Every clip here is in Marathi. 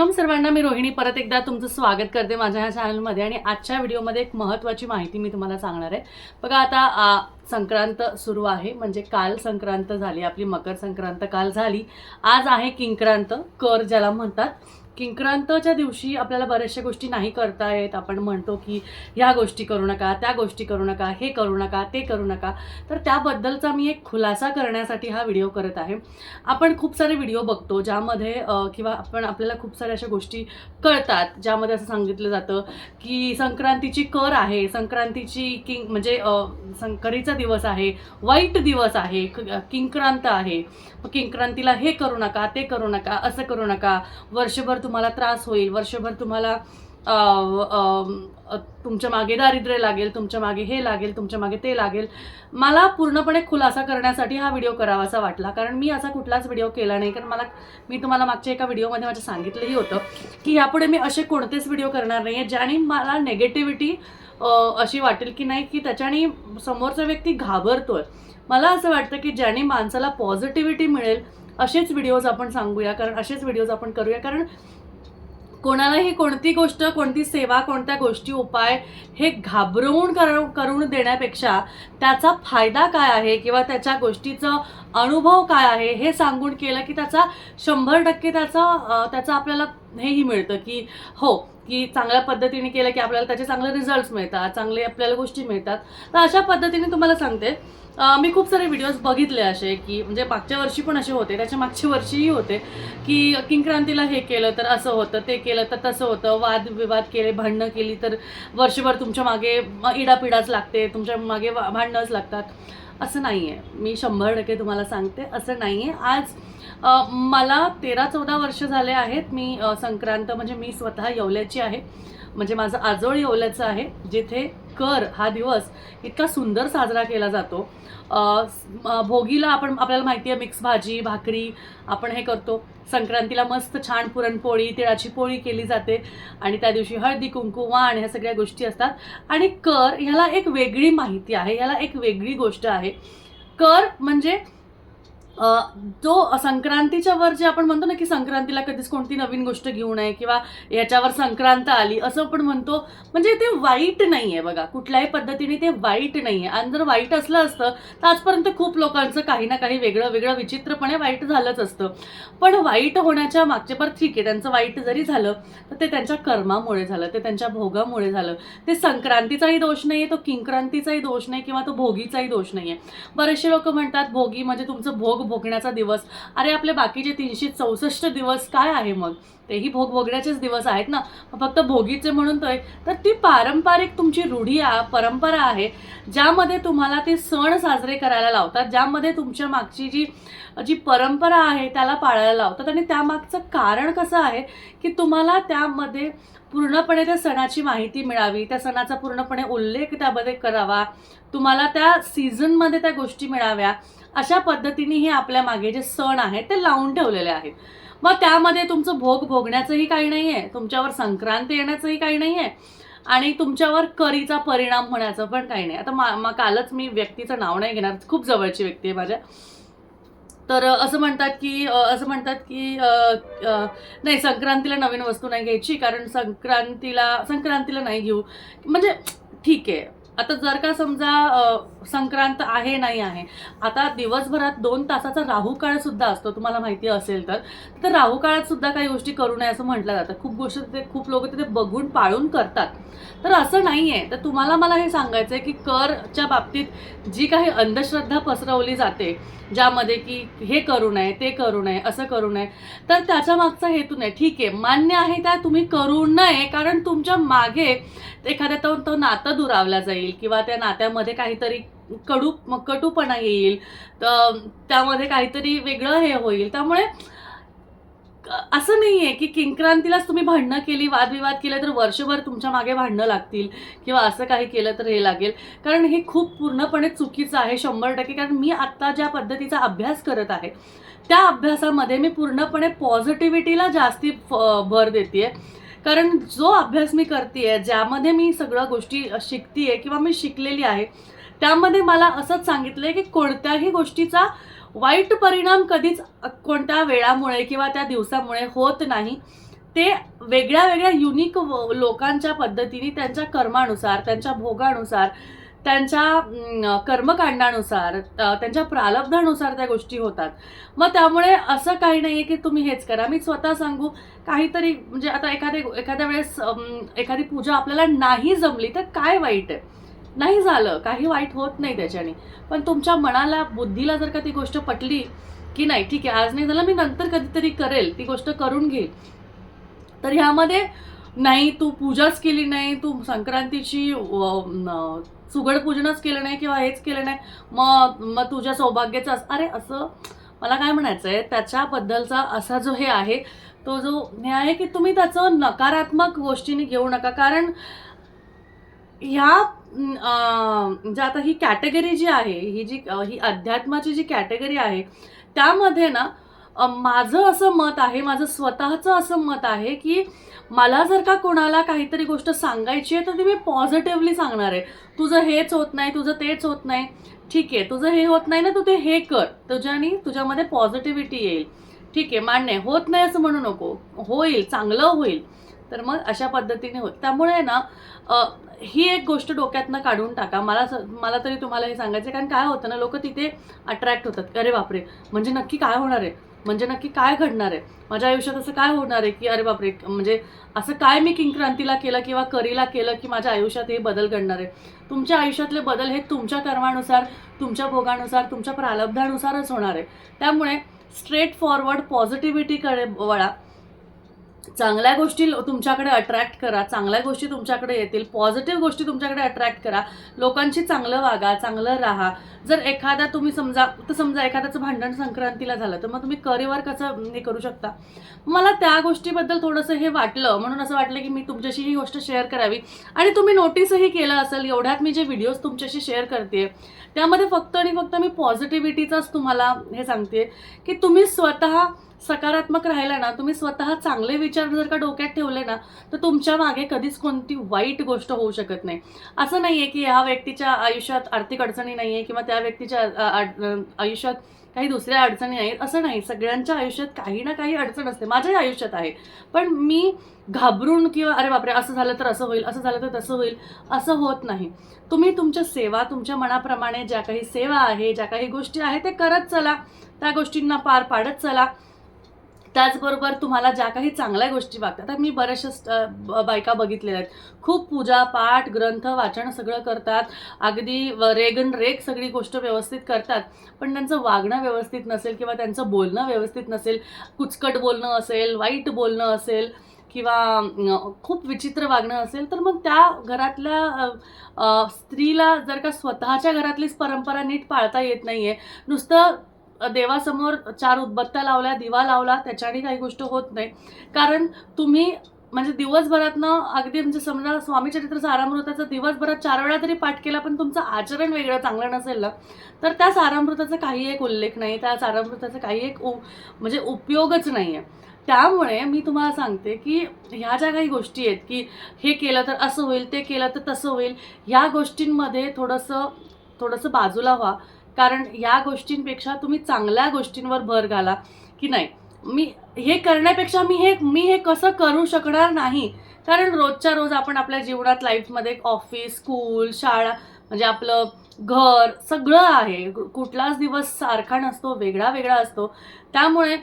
ओम सर्वांना मी रोहिणी. परत एकदा तुमचं स्वागत करते माझ्या ह्या चॅनलमध्ये आणि आजच्या व्हिडिओमध्ये एक महत्त्वाची माहिती मी तुम्हाला सांगणार आहे. बघा आता संक्रांत सुरू आहे. म्हणजे काल संक्रांत झाली आपली मकर संक्रांत काल झाली. आज आहे किंक्रांत कर ज्याला म्हणतात. किंक्रांतच्या दिवशी आपल्याला बऱ्याचशा गोष्टी नाही करता येत. आपण म्हणतो की ह्या गोष्टी करू नका त्या गोष्टी करू नका हे करू नका ते करू नका. तर त्याबद्दलचा मी एक खुलासा करण्यासाठी हा व्हिडिओ करत आहे. आपण खूप सारे व्हिडिओ बघतो ज्यामध्ये किंवा आपण आपल्याला खूप साऱ्या अशा गोष्टी कळतात. ज्यामध्ये असं सांगितलं जातं की संक्रांतीची कर आहे. संक्रांतीची किंग म्हणजे संकरीचा दिवस आहे वाईट दिवस आहे किंक्रांत आहे. किंक्रांतीला हे करू नका ते करू नका असं करू नका. वर्षभर तुम्हाला त्रास होईल वर्षभर तुम्हाला तुमच्या मागे दारिद्र्य लागेल तुमच्या मागे हे लागेल तुमच्या मागे ते लागेल. मला पूर्णपणे खुलासा करण्यासाठी हा व्हिडिओ करावासा वाटला. कारण मी असा कुठलाच व्हिडिओ केला नाही. कारण मला मी तुम्हाला मागच्या एका व्हिडिओमध्ये माझ्या सांगितलंही होतं की यापुढे मी असे कोणतेच व्हिडिओ करणार नाही आहे ज्याने मला नेगेटिव्हिटी अशी वाटेल की नाही की त्याच्याने समोरचा व्यक्ती घाबरतोय. मला असं वाटतं की ज्याने माणसाला पॉझिटिव्हिटी मिळेल असेच व्हिडिओज आपण सांगूया. कारण असेच व्हिडिओज आपण करूया. कारण कोणालाही कोणती गोष्ट कोणती सेवा कोणत्या गोष्टी उपाय हे घाबरवून कर करून देण्यापेक्षा त्याचा फायदा काय आहे किंवा त्याच्या गोष्टीचं अनुभव काय आहे हे सांगून केलं की त्याचा शंभर टक्के त्याचा त्याचं आपल्याला हेही मिळतं की हो की चांगल्या पद्धतीने केलं की आपल्याला त्याचे चांगले रिझल्ट्स मिळतात चांगले आपल्याला गोष्टी मिळतात. तर अशा पद्धतीने तुम्हाला सांगते. मी खूप सारे व्हिडिओज बघितले असे की म्हणजे मागच्या वर्षी पण असे होते त्याच्या मागच्या वर्षीही होते की किंक्रांतीला हे केलं तर असं होतं ते केलं तर तसं होतं वादविवाद केले भांडणं केली तर वर्षभर तुमच्या मागे इडापिडाच लागते तुमच्या मागे भांडणंच लागतात. असं नाही आहे मी शंभर टक्के तुम्हाला सांगते असं नाही आहे आज मला तेरा चौदा वर्ष झाले आहेत. मी संक्रांत म्हणजे मी स्वतः येवल्याची आहे. म्हणजे माझं आजोळ येवल्याचं आहे. जिथे कर हा दिवस इतका सुंदर साजरा केला जातो. भोगीला आपण आपल्याला माहिती आहे मिक्स भाजी भाकरी आपण हे करतो. संक्रांतीला मस्त छान पुरणपोळी तिळाची पोळी केली जाते. आणि त्या दिवशी हळदी कुंकू वाण ह्या सगळ्या गोष्टी असतात. आणि कर ह्याला एक वेगळी माहिती आहे. ह्याला एक वेगळी गोष्ट आहे. कर म्हणजे जो संक्रांतीच्या वर जे आपण म्हणतो ना की संक्रांतीला कधीच कोणती नवीन गोष्ट घेऊ नये किंवा याच्यावर संक्रांत आली असं आपण म्हणतो म्हणजे ते वाईट नाही आहे बघा. कुठल्याही पद्धतीने ते वाईट नाही आहे आणि जर वाईट असलं असतं तर आजपर्यंत खूप लोकांचं काही ना काही वेगळं वेगळं विचित्रपणे वाईट झालंच असतं. पण वाईट होण्याच्या मागचे पर ठीक आहे त्यांचं वाईट जरी झालं तर ते त्यांच्या कर्मामुळे झालं ते त्यांच्या भोगामुळे झालं. ते संक्रांतीचाही दोष नाही आहे तो किंक्रांतीचाही दोष नाही किंवा तो भोगीचाही दोष नाही आहे बरेचसे लोक म्हणतात भोगी म्हणजे तुमचं भोग भोगण्याचा दिवस. अरे आपले बाकीचे तीनशे चौसष्ट दिवस काय आहे मग? तेही भोग भोगण्याचेच दिवस आहेत ना? फक्त भोगीचे म्हणून तर तर ती पारंपरिक तुमची रूढी परंपरा आहे ज्यामध्ये तुम्हाला ते सण साजरे करायला लावतात ज्यामध्ये तुमच्या मागची जी जी परंपरा आहे त्याला पाळायला लावतात. आणि त्यामागचं कारण कसं आहे की तुम्हाला त्यामध्ये पूर्णपणे त्या सणाची माहिती मिळावी त्या सणाचा पूर्णपणे उल्लेख त्यामध्ये करावा. तुम्हाला त्या सीझनमध्ये त्या गोष्टी मिळाव्या. अशा पद्धतीने हे आपल्या मागे जे सण आहेत ते लावून ठेवलेले आहेत. मग त्यामध्ये तुमचं भोग भोगण्याचंही काही नाही आहे तुमच्यावर संक्रांत येण्याचंही काही नाही आहे आणि तुमच्यावर करीचा परिणाम होण्याचं पण काही नाही. आता मा मा- कालच मी व्यक्तीचं नाव नाही घेणार खूप जवळची व्यक्ती आहे माझ्या. तर असं म्हणतात की असं म्हणतात की नाही संक्रांतीला नवीन वस्तू नाही घ्यायची कारण संक्रांतीला संक्रांतीला नाही घेऊ. म्हणजे ठीक आहे. आता जर का समजा संक्रांत आहे नाही आहे. आता दिवसभरात दोन तासाचा राहू काळ सुद्धा असतो तुम्हाला माहिती असेल तर. तर राहू काळात सुद्धा काही गोष्टी करू नये असं म्हटलं जातं. खूप गोष्टी ते खूप लोक तिथे बघून पाळून करतात. तर असं नाही आहे तर तुम्हाला मला हे सांगायचं आहे की करच्या बाबतीत जी काही अंधश्रद्धा पसरवली जाते ज्यामध्ये की हे करू नये ते करू नये असं करू नये तर त्याच्या मागचा हेतू नाही. ठीक आहे. मान्य आहे त्या तुम्ही करू नये कारण तुमच्या मागे एखाद्या तो तो नातं दुरावला जाईल किंवा त्या नात्यामध्ये काहीतरी कडू कटूपणा येईल. तर त्यामध्ये काहीतरी वेगळं हे होईल. त्यामुळे असं नाही आहे की किंक्रांतीलाच तुम्ही भांडणं केली वादविवाद केले तर वर्षभर तुमच्या मागे भांडणं लागतील किंवा असं काही केलं तर हे लागेल. कारण हे खूप पूर्णपणे चुकीचं आहे शंभर टक्के. कारण मी आत्ता ज्या पद्धतीचा अभ्यास करत आहे त्या अभ्यासामध्ये मी पूर्णपणे पॉझिटिव्हिटीला जास्ती फ- भर देते कारण जो अभ्यास मी करते आहे ज्यामध्ये मी सगळ्या गोष्टी शिकते आहे किंवा मी शिकलेली आहे त्यामध्ये मला असंच सांगितलंय की कोणत्याही गोष्टीचा वाईट परिणाम कधीच कोणत्या वेळामुळे किंवा त्या दिवसामुळे होत नाही. ते वेगळ्या वेगळ्या युनिक लोकांच्या पद्धतीने त्यांच्या कर्मानुसार त्यांच्या भोगानुसार त्यांच्या कर्मकांडानुसार त्यांच्या प्रालब्धानुसार त्या गोष्टी होतात. मग त्यामुळे असं काही नाही आहे की तुम्ही हेच करा. मी स्वतः सांगू काहीतरी म्हणजे आता एखादे एखाद्या वेळेस एखादी पूजा आपल्याला नाही जमली तर काय वाईट आहे? नाही झालं काही वाईट होत नाही त्याच्याने. पण तुमच्या मनाला बुद्धीला जर का ती गोष्ट पटली की नाही ठीक आहे आज नाही झालं मी नंतर कधीतरी करेल ती गोष्ट करून घेईल. तर ह्यामध्ये नाही तू पूजाच केली नाही तू संक्रांतीची सुगड पूजनच केलं नाही किंवा हेच केलं नाही मग मग तुझ्या सौभाग्याचं अरे असं मला काय म्हणायचं आहे त्याच्याबद्दलचा असा जो हे आहे तो जो हे आहे की तुम्ही त्याचं नकारात्मक गोष्टीने घेऊ नका. कारण ह्या म्हणजे आता ही कॅटेगरी जी आहे ही जी ही अध्यात्माची जी कॅटेगरी आहे त्यामध्ये ना माझं असं मत आहे माझं स्वतःचं असं मत आहे की मला जर का कोणाला काहीतरी गोष्ट सांगायची आहे तर ती मी पॉझिटिव्हली सांगणार आहे. तुझं हेच होत नाही तुझं तेच होत नाही. ठीक आहे तुझं हे होत नाही ना तू ते हे कर. तुझ्यानी तुझ्यामध्ये पॉझिटिव्हिटी येईल. ठीक आहे मान्य होत नाही असं म्हणू नको. होईल चांगलं होईल. तर मग अशा पद्धतीने होत. त्यामुळे ना ही एक गोष्ट डोक्यातनं काढून टाका. मला स- मला तरी तुम्हाला हे सांगायचं आहे, कारण काय होतं ना लोक तिथे अट्रॅक्ट होतात. अरे बापरे! म्हणजे नक्की काय होणार आहे? म्हणजे नक्की काय घडणार आहे? माझ्या आयुष्यात असं काय होणार आहे की अरे बापरे! म्हणजे असं काय मी किंक्रांतीला केलं किंवा करीला केलं की माझ्या आयुष्यात हे बदल घडणार आहे? तुमच्या आयुष्यातले बदल हे तुमच्या कर्मानुसार तुमच्या भोगानुसार तुमच्या प्रारब्धानुसारच होणार आहे. त्यामुळे स्ट्रेट फॉरवर्ड पॉझिटिव्हिटीकडे वळा. चांगल्या गोष्टी तुमच्याकडे अट्रॅक्ट करा चांगल्या गोष्टी तुमच्याकडे येतील पॉझिटिव्ह गोष्टी तुमच्याकडे अट्रॅक्ट करा लोकांशी चांगलं वागा चांगलं राहा. जर एखादा तुम्ही समजा तर समजा एखाद्याचं भांडण संक्रांतीला झालं तर मग तुम्ही करिअर कसं हे करू शकता? मला त्या गोष्टीबद्दल थोडंसं हे वाटलं म्हणून असं वाटलं की मी तुमच्याशी ही गोष्ट शेअर करावी. आणि तुम्ही नोटीसही केलं असेल एवढ्यात मी जे व्हिडिओज तुमच्याशी शेअर करते त्यामध्ये फक्त आणि फक्त मी पॉझिटिव्हिटीचाच तुम्हाला हे सांगते की तुम्ही स्वतः सकारात्मक राहिला ना तुम्ही स्वतः चांगले विचार जर का डोक्यात ठेवले ना तर तुमच्या मागे कधीच कोणती वाईट गोष्ट होऊ शकत नाही. असं नाही आहे की ह्या व्यक्तीच्या आयुष्यात आर्थिक अडचणी नाही आहे किंवा त्या व्यक्तीच्या आयुष्यात काही दुसऱ्या अडचणी आहेत असं नाही. सगळ्यांच्या आयुष्यात काही ना काही अडचण असते. माझ्याही आयुष्यात आहे. पण मी घाबरून किंवा अरे बापरे असं झालं तर असं होईल असं झालं तर तसं होईल असं होत नाही. तुम्ही तुमच्या सेवा तुमच्या मनाप्रमाणे ज्या काही सेवा आहे ज्या काही गोष्टी आहे ते करत चला. त्या गोष्टींना पार पाडत चला. त्याचबरोबर तुम्हाला ज्या काही चांगल्या गोष्टी वागतात मी बऱ्याचशा ब- बायका बघितलेल्या आहेत. खूप पूजा पाठ ग्रंथ वाचन सगळं करतात. अगदी व- रेगन रेग सगळी गोष्ट व्यवस्थित करतात. पण त्यांचं वागणं व्यवस्थित नसेल किंवा त्यांचं बोलणं व्यवस्थित नसेल कुचकट बोलणं असेल वाईट बोलणं असेल किंवा खूप विचित्र वागणं असेल तर मग त्या घरातल्या स्त्रीला जर का स्वतःच्या घरातलीच परंपरा नीट पाळता येत नाही आहे नुसतं देवासमोर चार उदबत्त्या लावल्या दिवा लावला त्याच्याने काही गोष्ट होत नाही. कारण तुम्ही म्हणजे दिवसभरातनं अगदी म्हणजे समजा स्वामी चरित्र सारामृताचा दिवसभरात चार वेळा तरी पाठ केला पण तुमचं आचरण वेगळं चांगलं नसेल ना तर त्या सारामृताचा काही एक उल्लेख नाही त्या सारामृताचा काही एक उ म्हणजे उपयोगच नाही आहे त्यामुळे मी तुम्हाला सांगते की ह्या ज्या काही गोष्टी आहेत की हे केलं तर असं होईल ते केलं तर तसं होईल ह्या गोष्टींमध्ये थोडंसं थोडंसं बाजूला व्हा. कारण या गोष्टींपेक्षा तुम्ही चांगल्या गोष्टींवर भर घाला की नाही. मी हे करण्यापेक्षा मी हे मी हे कसं करू शकणार नाही? कारण रोजच्या रोज आपण आपल्या जीवनात लाईफमध्ये ऑफिस स्कूल शाळा म्हणजे आपलं घर सगळं आहे. कुठलाच दिवस सारखा नसतो वेगळा वेगळा असतो. त्यामुळे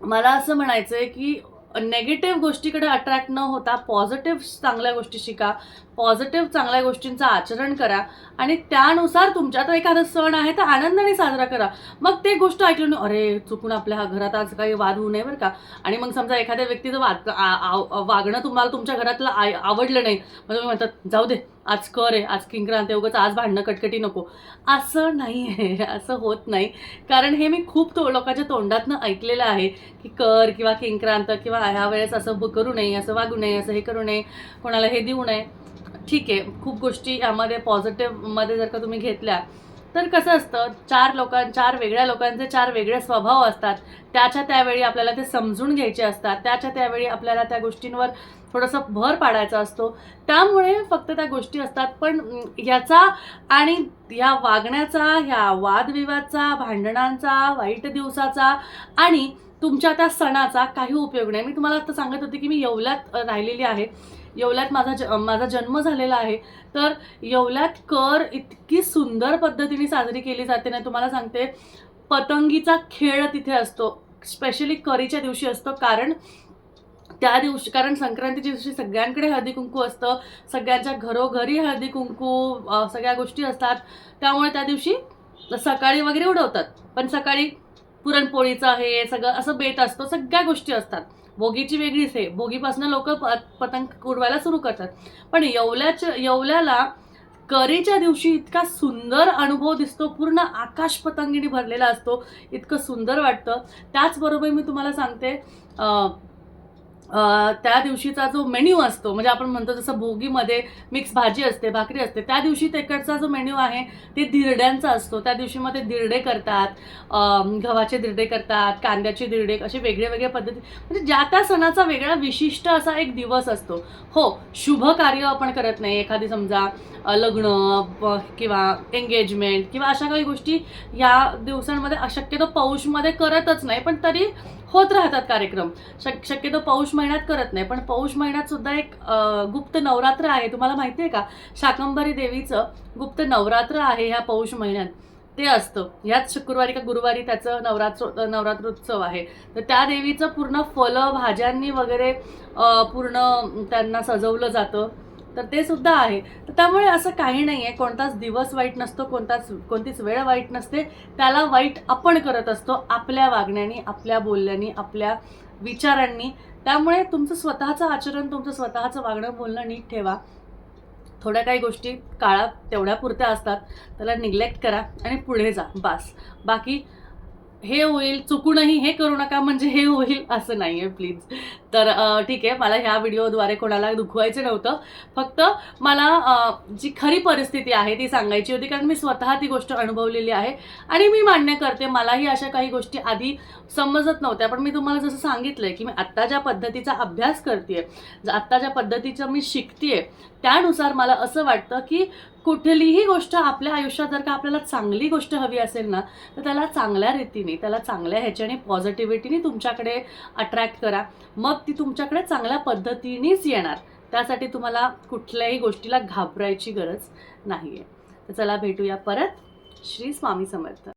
मला असं म्हणायचं आहे की नेगेटिव्ह गोष्टीकडे अट्रॅक्ट न होता पॉझिटिव्ह चांगल्या गोष्टी शिका पॉझिटिव्ह चांगल्या गोष्टींचं आचरण करा आणि त्यानुसार तुमच्या आता एखादा सण आहे तर आनंदाने साजरा करा. मग ते गोष्ट ऐकलं ना अरे चुकून आपल्या घरात आज काही वाद होऊ नये बरं का. आणि मग समजा एखाद्या व्यक्तीचं वाद आ- वागणं तुम्हाला तुमच्या घरातलं आय- आवडलं नाही. मग तुम्ही म्हणतात जाऊ दे आज कर आहे आज किंक्रांत उगाच आज भांडणं कटकटी नको. असं नाही आहे असं होत नाही. कारण हे मी खूप तो लोकांच्या तोंडातनं ऐकलेलं आहे की कर किंवा किंक्रांत किंवा ह्या वेळेस असं करू नये असं वागू नये असं हे करू नये कोणाला हे देऊ नये. ठीक आहे खूप गोष्टी यामध्ये पॉझिटिव्हमध्ये जर का तुम्ही घेतल्या तर कसं असतं चार लोकां चार वेगळ्या लोकांचे चार वेगळे स्वभाव असतात. त्याच्या त्यावेळी आपल्याला ते समजून घ्यायचे असतात. त्याच्या त्यावेळी आपल्याला त्या गोष्टींवर थोडंसं भर पाडायचा असतो. त्यामुळे फक्त त्या गोष्टी असतात. पण ह्याचा याचा आणि ह्या वागण्याचा ह्या वादविवादचा भांडणांचा वाईट दिवसाचा आणि तुमच्या त्या सणाचा काही उपयोग नाही. मी तुम्हाला आता सांगत होते की मी येवल्यात राहिलेली आहे. येवल्यात माझा ज माझा जन्म झालेला आहे. तर येवल्यात कर इतकी सुंदर पद्धतीने साजरी केली जाते ना तुम्हाला सांगते. पतंगीचा खेळ तिथे असतो. स्पेशली करीच्या दिवशी असतो. कारण त्या दिवशी कारण संक्रांतीच्या दिवशी सगळ्यांकडे हळदी कुंकू असतं. सगळ्यांच्या घरोघरी हळदी कुंकू सगळ्या गोष्टी असतात. त्यामुळे त्या दिवशी सकाळी वगैरे उडवतात. पण सकाळी पुरणपोळीचं हे सगळं असं बेत असतो. सगळ्या गोष्टी असतात. भोगीची वेगळीच आहे. भोगीपासून लोक पतंग उडवायला सुरू करतात. पण येवल्याच्या येवल्याला करीच्या दिवशी इतका सुंदर अनुभव दिसतो. पूर्ण आकाश पतंगीने भरलेला असतो. इतकं सुंदर वाटतं. त्याचबरोबर मी तुम्हाला सांगते त्या दिवशीचा जो मेन्यू असतो म्हणजे आपण म्हणतो जसं भोगीमध्ये मिक्स भाजी असते भाकरी असते त्या दिवशी तिकडचा जो मेन्यू आहे ते धिरड्यांचा असतो. त्या दिवशी मग ते धिरडे करतात गव्हाचे धिरडे करतात कांद्याचे धिरडे असे वेगळे वेगळे पद्धती म्हणजे ज्या त्या सणाचा वेगळा विशिष्ट असा एक दिवस असतो. हो शुभ कार्य आपण करत नाही. एखादी समजा लग्न किंवा एंगेजमेंट किंवा अशा काही गोष्टी या दिवसांमध्ये अशक्यतो पौषमध्ये करतच नाही. पण तरी होत राहतात कार्यक्रम. शक शक्यतो पौष महिन्यात करत नाही पण पौष महिन्यात सुद्धा एक गुप्त नवरात्र आहे. तुम्हाला माहिती आहे का? शाकंभरी देवीचं गुप्त नवरात्र आहे ह्या पौष महिन्यात. ते असतं. ह्याच शुक्रवारी का गुरुवारी त्याचं नवरात्र नवरात्रोत्सव आहे. तर त्या देवीचं पूर्ण फलं भाज्यांनी वगैरे पूर्ण त्यांना सजवलं जातं. तर ते सुद्धा आहे. तर त्यामुळे असं काही नाही आहे कोणताच दिवस वाईट नसतो कोणताच कोणतीच वेळ वाईट नसते. त्याला वाईट आपण करत असतो आपल्या वागण्याने आपल्या बोलण्याने आपल्या विचारांनी. त्यामुळे तुमचं स्वतःचं आचरण तुमचं स्वतःचं वागणं बोलणं नीट ठेवा. थोड्या काही गोष्टी काळात तेवढ्या पुरत्या असतात. त्याला निग्लेक्ट करा आणि पुढे जा. बास. बाकी हे होईल चुकूनही हे करू नका म्हणजे हे होईल असं नाही आहे प्लीज तर ठीक आहे मला ह्या व्हिडिओद्वारे कोणाला दुखवायचं नव्हतं. फक्त मला जी खरी परिस्थिती आहे ती सांगायची होती कारण मी स्वतः ती गोष्ट अनुभवलेली आहे. आणि मी मान्य करते मलाही अशा काही गोष्टी आधी समजत नव्हत्या पण मी तुम्हाला जसं सांगितलंय की मी आत्ता ज्या पद्धतीचा अभ्यास करते आत्ता ज्या पद्धतीचं मी शिकतेय त्यानुसार मला असं वाटतं की कुठलीही गोष्ट आपल्या आयुष्यात जर का आपल्याला चांगली गोष्ट हवी असेल ना तर त्याला चांगल्या रीतीने त्याला चांगल्या ह्याच्याने पॉझिटिव्हिटीने तुमच्याकडे अट्रॅक्ट करा. मग ती तुमच्याकडे चांगल्या पद्धतीनेच येणार. त्यासाठी तुम्हाला कुठल्याही गोष्टीला घाबरायची गरज नाही आहे तर चला भेटूया परत. श्री स्वामी समर्थ.